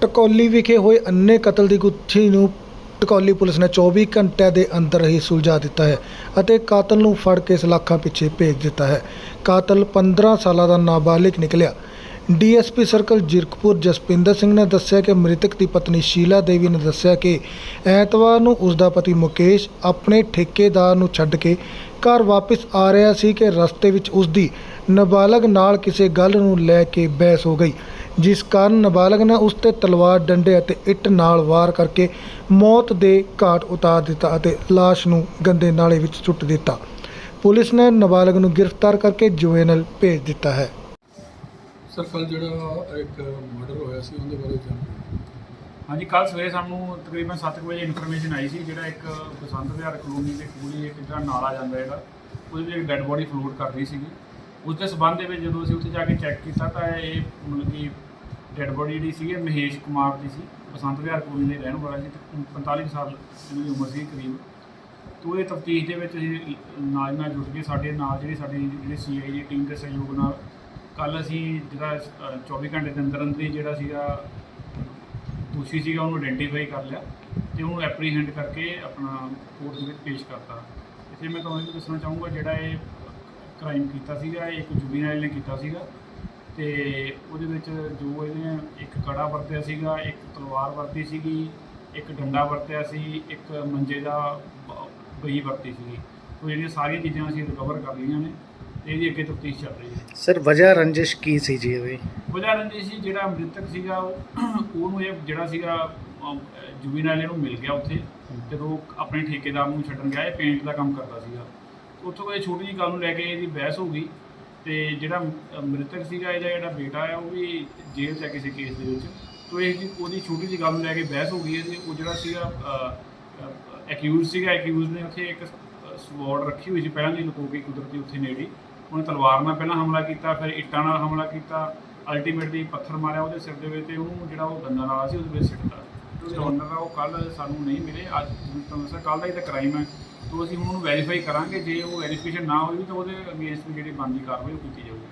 ਟਕੌਲੀ ਵਿਖੇ ਹੋਏ ਅੰਨੇ ਕਤਲ ਦੀ ਗੁੱਥੀ ਨੂੰ ਟਕੌਲੀ ਪੁਲਿਸ ਨੇ 24 ਘੰਟਿਆਂ ਦੇ ਅੰਦਰ ਹੀ ਸੁਲਝਾ ਦਿੱਤਾ ਹੈ ਅਤੇ ਕਾਤਲ ਨੂੰ ਫੜ ਕੇ ਸਲਾਖਾਂ ਪਿੱਛੇ ਭੇਜ ਦਿੱਤਾ ਹੈ। ਕਾਤਲ 15 ਸਾਲਾਂ ਦਾ ਨਾਬਾਲਿਗ ਨਿਕਲਿਆ। ਡੀਐਸਪੀ ਸਰਕਲ ਜਿਰਕਪੁਰ ਜਸਪਿੰਦਰ ਸਿੰਘ ਨੇ ਦੱਸਿਆ ਕਿ ਮ੍ਰਿਤਕ ਦੀ ਪਤਨੀ ਸ਼ੀਲਾ ਦੇਵੀ ਨੇ ਦੱਸਿਆ ਕਿ ਐਤਵਾਰ ਨੂੰ ਉਸ ਦਾ ਪਤੀ ਮੁਕੇਸ਼ ਆਪਣੇ ਠੇਕੇਦਾਰ ਨੂੰ ਛੱਡ ਕੇ ਘਰ ਵਾਪਸ ਆ ਰਿਹਾ ਸੀ ਕਿ ਰਸਤੇ ਵਿੱਚ ਉਸ ਦੀ ਨਾਬਾਲਗ ਨਾਲ ਕਿਸੇ ਗੱਲ ਨੂੰ ਲੈ ਕੇ ਬਹਿਸ ਹੋ ਗਈ। ਜਿਸ ਕਾਰਨ ਨਾਬਾਲਗ ਨੇ ਉਸ ਤੇ ਤਲਵਾਰ ਡੰਡੇ ਅਤੇ ਇੱਟ ਨਾਲ ਵਾਰ ਕਰਕੇ ਮੌਤ ਦੇ ਘਾਟ ਉਤਾਰ ਦਿੱਤਾ ਅਤੇ ਲਾਸ਼ ਨੂੰ ਗੰਦੇ ਨਾਲੇ ਵਿੱਚ ਸੁੱਟ ਦਿੱਤਾ। ਪੁਲਿਸ ਨੇ ਨਾਬਾਲਗ ਨੂੰ ਗ੍ਰਿਫਤਾਰ ਕਰਕੇ ਜੁਵੇਨਲ ਭੇਜ ਦਿੱਤਾ ਹੈ। ਸਰ ਕੱਲ ਜਿਹੜਾ ਇੱਕ ਮਰਡਰ ਹੋਇਆ ਸੀ ਉਹਦੇ ਬਾਰੇ ਜਾਣਕਾਰੀ ਹਾਂਜੀ ਕੱਲ ਸਵੇਰੇ ਸਾਨੂੰ ਤਕਰੀਬਨ 7 ਵਜੇ ਇਨਫੋਰਮੇਸ਼ਨ ਆਈ ਸੀ ਜਿਹੜਾ ਇੱਕ ਬਸੰਤ ਵਿਹਾਰ ਕਲੋਨੀ ਦੇ ਕੋਲ ਹੀ ਇੱਕ ਜਿਹੜਾ ਨਾਲਾ ਜਾਂਦਾ ਹੈਗਾ ਉਹਦੇ ਵਿੱਚ ਇੱਕ ਡੈੱਡ ਬੋਡੀ ਫਲੋਟ ਕਰ ਰਹੀ ਸੀਗੀ। ਉਸ ਦੇ ਸਬੰਧ ਦੇ ਵਿੱਚ ਜਦੋਂ ਅਸੀਂ ਉੱਥੇ ਜਾ ਕੇ ਚੈੱਕ ਕੀਤਾ ਤਾਂ ਇਹ ਮਤਲਬ ਕਿ ਡੈੱਡ ਬੋਡੀ ਜਿਹੜੀ ਸੀ ਇਹ ਮਹੇਸ਼ ਕੁਮਾਰ ਦੀ ਸੀ ਬਸੰਤ ਵਿਹਾਰ ਕਲੋਨੀ ਦੇ ਰਹਿਣ ਵਾਲਾ ਸੀ ਤੇ 45 ਸਾਲ ਦੀ ਉਮਰ ਸੀ ਕਰੀਬ। ਤੋਂ ਇਹ ਤਫਤੀਸ਼ ਦੇ ਵਿੱਚ ਅਸੀਂ ਨਾਲ ਨਾਲ ਜੁੜ ਕੇ ਸਾਡੇ ਨਾਲ ਜਿਹੜੀ ਸਾਡੀ ਜਿਹੜੀ ਸੀਆਈ ਦੀ ਟੀਮ ਦੇ ਸਹਿਯੋਗ ਨਾਲ ਕੱਲ ਅਸੀਂ ਜਿਹੜਾ ਅ, 24 ਘੰਟੇ ਦੇ ਅੰਦਰ ਅੰਦਰ ਹੀ ਜਿਹੜਾ ਸੀਗਾ ਦੋਸ਼ੀ ਸੀਗਾ ਉਹਨੂੰ ਆਇਡੈਂਟੀਫਾਈ ਕਰ ਲਿਆ ਤੇ ਉਹਨੂੰ ਐਪਰੀਹੈਂਡ ਕਰਕੇ ਆਪਣਾ ਕੋਰਟ ਦੇ ਵਿੱਚ ਪੇਸ਼ ਕਰਤਾ। ਇੱਥੇ ਮੈਂ ਤੁਹਾਨੂੰ ਇਹ ਵੀ ਦੱਸਣਾ ਚਾਹੂੰਗਾ ਜਿਹੜਾ ਇਹ ਕ੍ਰਾਈਮ ਕੀਤਾ ਸੀਗਾ ਇਹ ਇੱਕ ਜੁਬੀਨਾਈਲ ਨੇ ਕੀਤਾ ਸੀਗਾ। ਤੇ ਉਹਦੇ ਵਿੱਚ ਜੋ ਇਹਨੇ ਇੱਕ ਕੜਾ ਵਰਤਿਆ ਸੀਗਾ ਇੱਕ ਤਲਵਾਰ ਵਰਤੀ ਸੀਗੀ ਇੱਕ ਡੰਡਾ ਵਰਤਿਆ ਸੀ ਇੱਕ ਮੰਜੇ ਦਾ ਬਈ ਵਰਤੀ ਸੀਗੀ। ਉਹ ਜਿਹੜੀਆਂ ਸਾਰੀਆਂ ਚੀਜ਼ਾਂ ਅਸੀਂ ਰਿਕਵਰ ਕਰ ਲਈਆਂ ਨੇ ਤੇ ਇਹਦੀ ਅੱਗੇ ਤਫਤੀਸ਼ ਚੱਲ ਰਹੀ ਹੈ। ਸਰ ਵਜ੍ਹਾ ਰੰਜਿਸ਼ ਕੀ ਸੀ ਜੀ ਇਹ ਵਜ੍ਹਾ ਰੰਜਿਸ਼ ਸੀ ਜਿਹੜਾ ਮ੍ਰਿਤਕ ਸੀਗਾ ਉਹ- ਉਹਨੂੰ ਇਹ ਜਿਹੜਾ ਸੀਗਾ ਜੁਬੀਨਾਲੇ ਨੂੰ ਮਿਲ ਗਿਆ ਉੱਥੇ। ਜਦੋਂ ਉਹ ਆਪਣੇ ਠੇਕੇਦਾਰ ਨੂੰ ਛੱਡਣ ਗਿਆ ਇਹ ਪੇਂਟ ਦਾ ਕੰਮ ਕਰਦਾ ਸੀਗਾ। ਉੱਥੋਂ ਕੋਈ ਛੋਟੀ ਜਿਹੀ ਗੱਲ ਨੂੰ ਲੈ ਕੇ ਇਹਦੀ ਬਹਿਸ ਹੋ ਗਈ। ਤੇ ਜਿਹੜਾ ਮ੍ਰਿਤਕ ਸੀਗਾ ਇਹਦਾ ਜਿਹੜਾ ਬੇਟਾ ਆ, ਉਹ ਵੀ ਜੇਲ੍ਹ 'ਚ ਹੈ ਕਿਸੇ ਕੇਸ ਦੇ ਵਿੱਚ। ਤੋਂ ਇਹ ਜੀ, ਉਹਦੀ ਛੋਟੀ ਜਿਹੀ ਗੱਲ ਲੈ ਕੇ ਬਹਿਸ ਹੋ ਗਈ ਇਹਦੀ ਉਹ ਜਿਹੜਾ ਸੀਗਾ ਐਕਿਊਜ਼ ਸੀਗਾ ਐਕਿਊਜ਼ ਨੇ ਉੱਥੇ ਇੱਕ ਸਵਾਰਡ ਰੱਖੀ ਹੋਈ ਸੀ ਪਹਿਲਾਂ ਦੀ ਲੁਕੋ ਕੇ ਕੁਦਰਤੀ ਉੱਥੇ ਨੇੜੇ। ਉਹਨੇ ਤਲਵਾਰ ਨਾਲ ਪਹਿਲਾਂ ਹਮਲਾ ਕੀਤਾ, ਫਿਰ ਇੱਟਾਂ ਨਾਲ ਹਮਲਾ ਕੀਤਾ ਅਲਟੀਮੇਟਲੀ ਪੱਥਰ ਮਾਰਿਆ ਉਹਦੇ ਸਿਰ ਦੇ ਵਿੱਚ, ਤੇ ਉਹਨੂੰ ਜਿਹੜਾ ਉਹ ਗੰਦਾ ਨਾਲਾ ਸੀ, ਉਹਦੇ ਵਿੱਚ ਸਿੱਟਦਾ ਤੇ ਓਨਰ ਆ ਉਹ ਕੱਲ ਸਾਨੂੰ ਨਹੀਂ ਮਿਲੇ। ਅੱਜ, ਤੁਹਾਨੂੰ ਦੱਸਿਆ ਕੱਲ ਦਾ ਹੀ ਤਾਂ ਕ੍ਰਾਈਮ ਹੈ। ਤੋਂ ਅਸੀਂ ਹੁਣ ਉਹਨੂੰ ਵੈਰੀਫਾਈ ਕਰਾਂਗੇ, ਜੇ ਉਹ ਵੈਰੀਫਿਕੇਸ਼ਨ ਨਾ ਹੋਈ ਤਾਂ ਉਹਦੇ ਅਗੇਂਸਟ ਜਿਹੜੀ ਬਣਦੀ ਕਾਰਵਾਈ ਉਹ ਕੀਤੀ ਜਾਊਗੀ।